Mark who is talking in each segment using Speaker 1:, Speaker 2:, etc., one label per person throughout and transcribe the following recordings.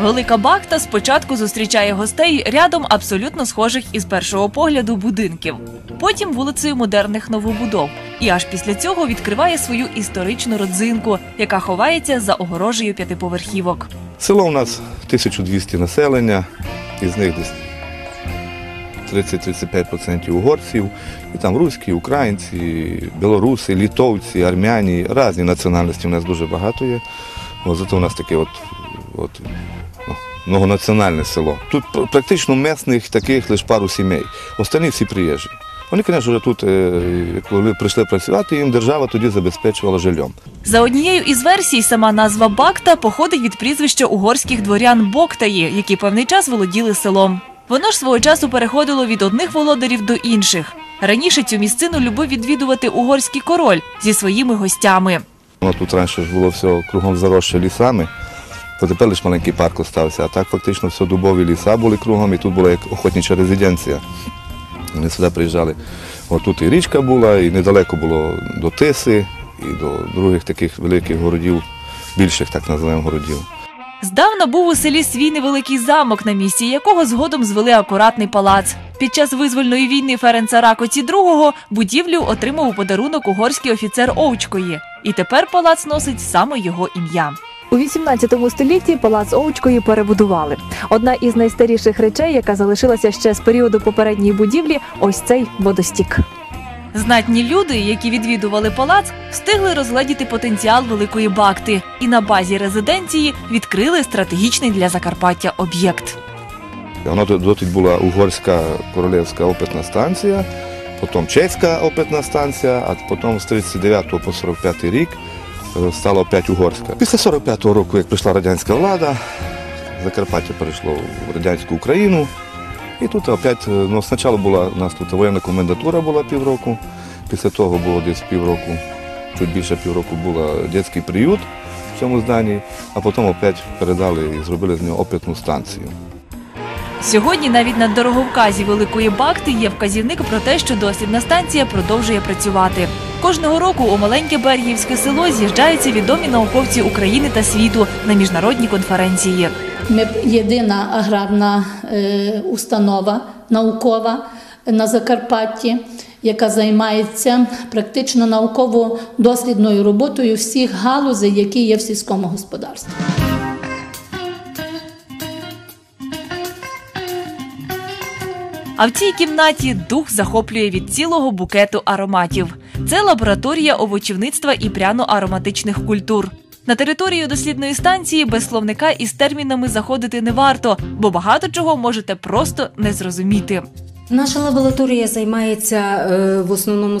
Speaker 1: Велика бахта спочатку зустрічає гостей рядом абсолютно схожих із першого погляду будинків, потім вулицею модерних новобудов, і аж після цього відкриває свою історичну родзинку, яка ховається за огорожею п'ятиповерхівок.
Speaker 2: Село у нас 1200 населення, із них десь 30-35% угорців, і там руські, українці, білоруси, літовці, армяні, різні національності у нас дуже багато є. От, зато у нас таке от, от ну, многонаціональне село. Тут практично місних таких лише пару сімей. Останні всі приїжджі. Вони, звісно, тут, е, коли прийшли працювати, їм держава тоді забезпечувала жильом.
Speaker 1: За однією із версій, сама назва Бакта походить від прізвища угорських дворян Боктаї, які певний час володіли селом. Воно ж свого часу переходило від одних володарів до інших. Раніше цю місцину любив відвідувати угорський король зі своїми гостями.
Speaker 2: Тут раніше було все кругом заросше лісами, то тепер лише маленький парк остався, а так фактично все дубові ліса були кругом, і тут була як охотнича резиденція. Вони сюди приїжджали. От тут і річка була, і недалеко було до Тиси, і до других таких великих городів, більших так називаємо городів.
Speaker 1: Здавна був у селі свій невеликий замок, на місці якого згодом звели акуратний палац. Під час визвольної війни Ференца Ракоці II будівлю отримав у подарунок угорський офіцер Овчкої. І тепер палац носить саме його ім'я.
Speaker 3: У 18 столітті палац Оучкої перебудували. Одна із найстаріших речей, яка залишилася ще з періоду попередньої будівлі, ось цей водостік.
Speaker 1: Знатні люди, які відвідували палац, встигли розгледіти потенціал великої бакти і на базі резиденції відкрили стратегічний для Закарпаття об'єкт.
Speaker 2: Воно тут була угорська королівська опитна станція, потім чеська опитна станція, а потім з 39 по 45 рік е, стала опять угорська. Після 45 року, як прийшла радянська влада, Закарпаття перейшло в радянську Україну. І тут опять, е, ну, спочатку була у нас тут воєнна комендатура була півроку, після того було десь півроку, чуть більше півроку була дитячий приют в цьому зданні, а потім опять передали і зробили з нього опитну станцію.
Speaker 1: Сьогодні навіть на дороговказі великої бакти є вказівник про те, що дослідна станція продовжує працювати. Кожного року у маленьке Бергіївське село з'їжджаються відомі науковці України та світу на міжнародні конференції.
Speaker 4: Ми єдина аграрна е, установа наукова на Закарпатті, яка займається практично науково-дослідною роботою всіх галузей, які є в сільському господарстві.
Speaker 1: А в цій кімнаті дух захоплює від цілого букету ароматів. Це лабораторія овочівництва і пряно-ароматичних культур. На територію дослідної станції без словника із термінами заходити не варто, бо багато чого можете просто не зрозуміти.
Speaker 5: Наша лабораторія займається е, в основному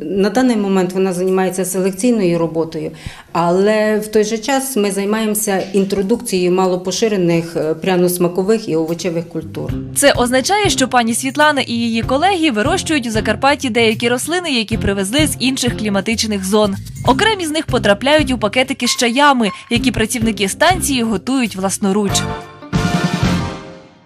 Speaker 5: на даний момент вона займається селекційною роботою, але в той же час ми займаємося інтродукцією малопоширених е, пряно-смакових і овочевих культур.
Speaker 1: Це означає, що пані Світлана і її колеги вирощують у Закарпатті деякі рослини, які привезли з інших кліматичних зон. Окремі з них потрапляють у пакетики з чаями, які працівники станції готують власноруч.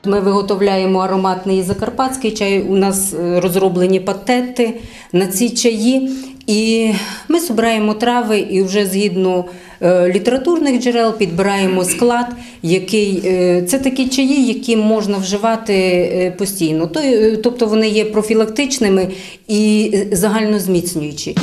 Speaker 5: Ми виготовляємо ароматний закарпатський чай. У нас е, розроблені патенти на ці чаї. І ми збираємо трави і вже згідно е, літературних джерел підбираємо склад, який е, це такі чаї, які можна вживати постійно. То- Тобто вони є профілактичними і загальнозміцнюючі.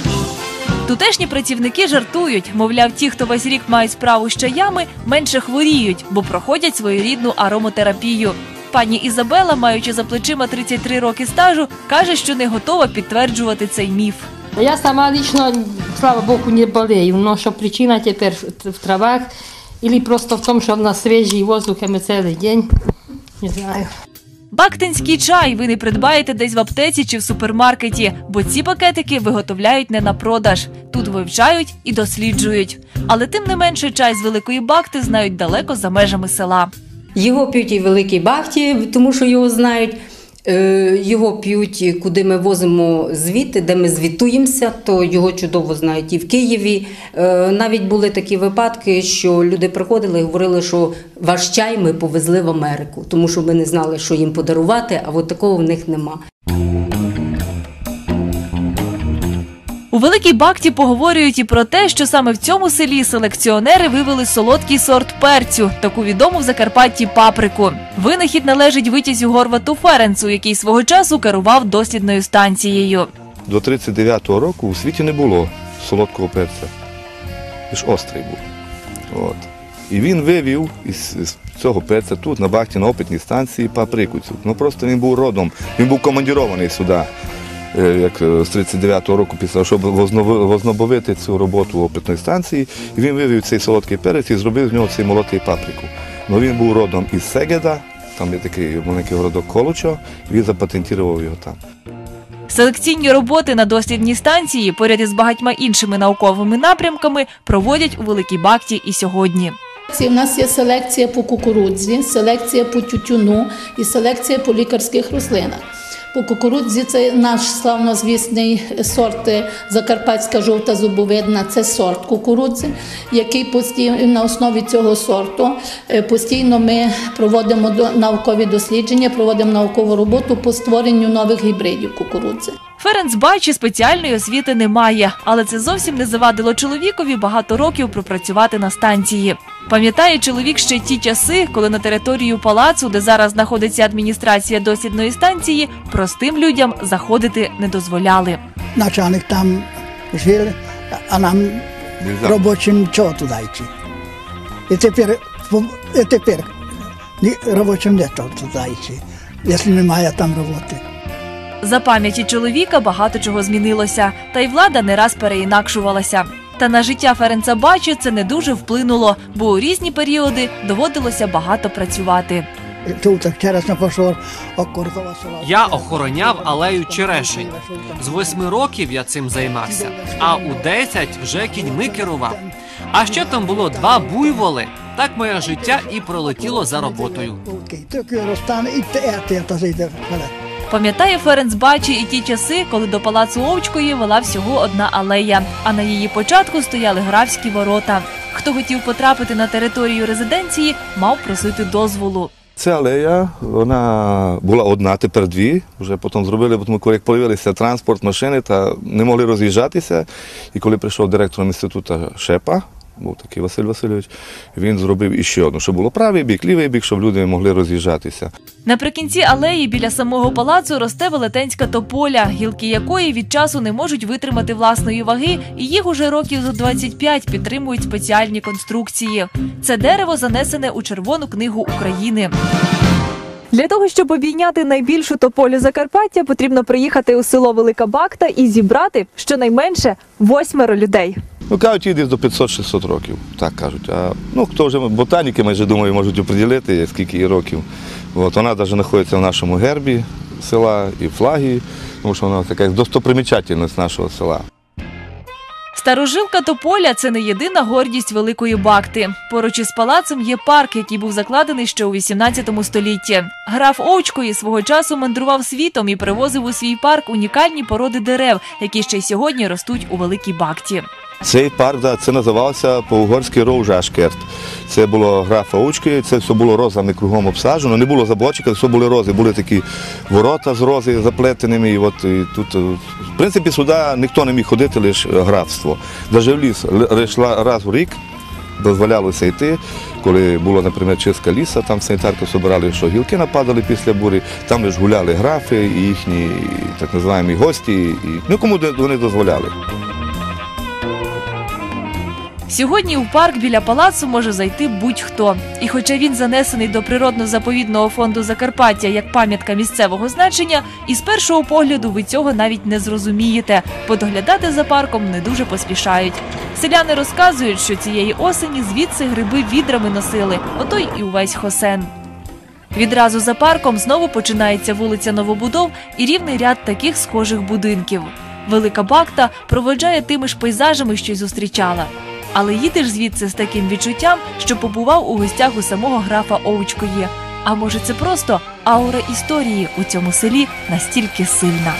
Speaker 1: Тутешні працівники жартують, мовляв, ті, хто весь рік мають справу з чаями, менше хворіють, бо проходять своєрідну аромотерапію. Пані Ізабела, маючи за плечима 33 роки стажу, каже, що не готова підтверджувати цей міф.
Speaker 6: Я сама лично, слава Богу, не болею, но що причина тепер в травах, или просто в тому, що в нас свіжий воздух, ми цілий день, не знаю.
Speaker 1: Бактинський чай ви не придбаєте десь в аптеці чи в супермаркеті, бо ці пакетики виготовляють не на продаж. Тут вивчають і досліджують. Але тим не менше чай з великої бакти знають далеко за межами села.
Speaker 5: Його п'ють і в Великій Бахті, тому що його знають. Е, Його п'ють, куди ми возимо звіти, де ми звітуємося, то його чудово знають і в Києві. Е, Навіть були такі випадки, що люди приходили і говорили, що ваш чай ми повезли в Америку, тому що ми не знали, що їм подарувати, а от такого в них нема.
Speaker 1: У Великій Бакті поговорюють і про те, що саме в цьому селі селекціонери вивели солодкий сорт перцю, таку відому в Закарпатті паприку. Винахід належить витязю Горвату Ференцу, який свого часу керував дослідною станцією.
Speaker 2: До 39-го року у світі не було солодкого перця. Лиш острий був. От. І він вивів із, із цього перця тут, на Бахті, на опитній станції, паприку цю. Ну просто він був родом, він був командірований сюди, як е, з 39-го року, після щоб вознови- вознобовити цю роботу опитної станції. І він вивів цей солодкий перець і зробив з нього цей молотий паприку. Ну він був родом із Сегеда, там є такий маленький городок Колучо, і він запатентував його там.
Speaker 1: Селекційні роботи на дослідній станції поряд із багатьма іншими науковими напрямками проводять у Великій Бакті і сьогодні.
Speaker 4: У нас є селекція по кукурудзі, селекція по тютюну і селекція по лікарських рослинах. По кукурудзі це наш славнозвісний сорт е, Закарпатська жовта зубовидна, це сорт кукурудзи, який постійно на основі цього сорту е, постійно ми проводимо наукові дослідження, проводимо наукову роботу по створенню нових гібридів кукурудзи.
Speaker 1: Ференц Бачі спеціальної освіти не має, але це зовсім не завадило чоловікові багато років пропрацювати на станції. Пам'ятає чоловік ще ті часи, коли на територію палацу, де зараз знаходиться адміністрація дослідної станції, простим людям заходити не дозволяли.
Speaker 7: начальник там жив, а нам робочим чого туди йти. І тепер, і тепер ні, робочим не чого туди йти, якщо немає там роботи.
Speaker 1: За пам'яті чоловіка багато чого змінилося, та й влада не раз переінакшувалася. Та на життя Ференца Бачі це не дуже вплинуло, бо у різні періоди доводилося багато працювати.
Speaker 8: Я охороняв алею черешень. З восьми років я цим займався, а у десять вже кіньми керував. А ще там було два буйволи. Так моє життя і пролетіло за роботою.
Speaker 1: Пам'ятає Ференц Бачі і ті часи, коли до палацу Овчкої вела всього одна алея, а на її початку стояли графські ворота. Хто хотів потрапити на територію резиденції, мав просити дозволу.
Speaker 2: Ця алея, вона була одна, тепер дві. Вже потім зробили, бо коли появилися транспорт, машини, та не могли роз'їжджатися. І коли прийшов директором інституту Шепа, був такий Василь Васильович, він зробив іще одну, щоб було правий бік, лівий бік, щоб люди могли роз'їжджатися.
Speaker 1: Наприкінці алеї біля самого палацу росте велетенська тополя, гілки якої від часу не можуть витримати власної ваги, і їх уже років за 25 підтримують спеціальні конструкції. Це дерево занесене у Червону книгу України.
Speaker 3: Для того, щоб обійняти найбільшу тополю Закарпаття, потрібно приїхати у село Велика Бакта і зібрати щонайменше восьмеро людей.
Speaker 2: Ну, кажуть, їй десь до 500-600 років, так кажуть. А ну, хто вже ботаніки, майже думаю, можуть оприділити, скільки їй років. От, вона навіть знаходиться в нашому гербі села і флагі, тому що вона така достопримічательність нашого села.
Speaker 1: Старожилка Тополя це не єдина гордість Великої Бакти. Поруч із палацем є парк, який був закладений ще у 18 столітті. Граф Овчкої свого часу мандрував світом і привозив у свій парк унікальні породи дерев, які ще й сьогодні ростуть у Великій Бакті.
Speaker 2: Цей парк, це називався по-угорськи Роужашкерт. Це було графа Очки, це все було розами кругом обсаджено. Не було заборчика, все були рози. Були такі ворота з рози заплетеними. І от і тут, е, в принципі, сюди ніхто не міг ходити, лише графство. Даже в ліс йшла раз у рік, дозволялося йти. Коли було, наприклад, чистка ліса, там санітарки збирали, що гілки нападали після бурі, там лише гуляли графи і їхні так називаємо гості, і ну кому вони дозволяли.
Speaker 1: Сьогодні у парк біля палацу може зайти будь-хто. І хоча він занесений до природно-заповідного фонду Закарпаття як пам'ятка місцевого значення, із першого погляду ви цього навіть не зрозумієте, бо доглядати за парком не дуже поспішають. Селяни розказують, що цієї осені звідси гриби відрами носили, ото й і увесь хосен. Відразу за парком знову починається вулиця Новобудов і рівний ряд таких схожих будинків. Велика Бакта проводжає тими ж пейзажами, що й зустрічала. Але їдеш звідси з таким відчуттям, що побував у гостях у самого графа Овочкої. А може, це просто аура історії у цьому селі настільки сильна.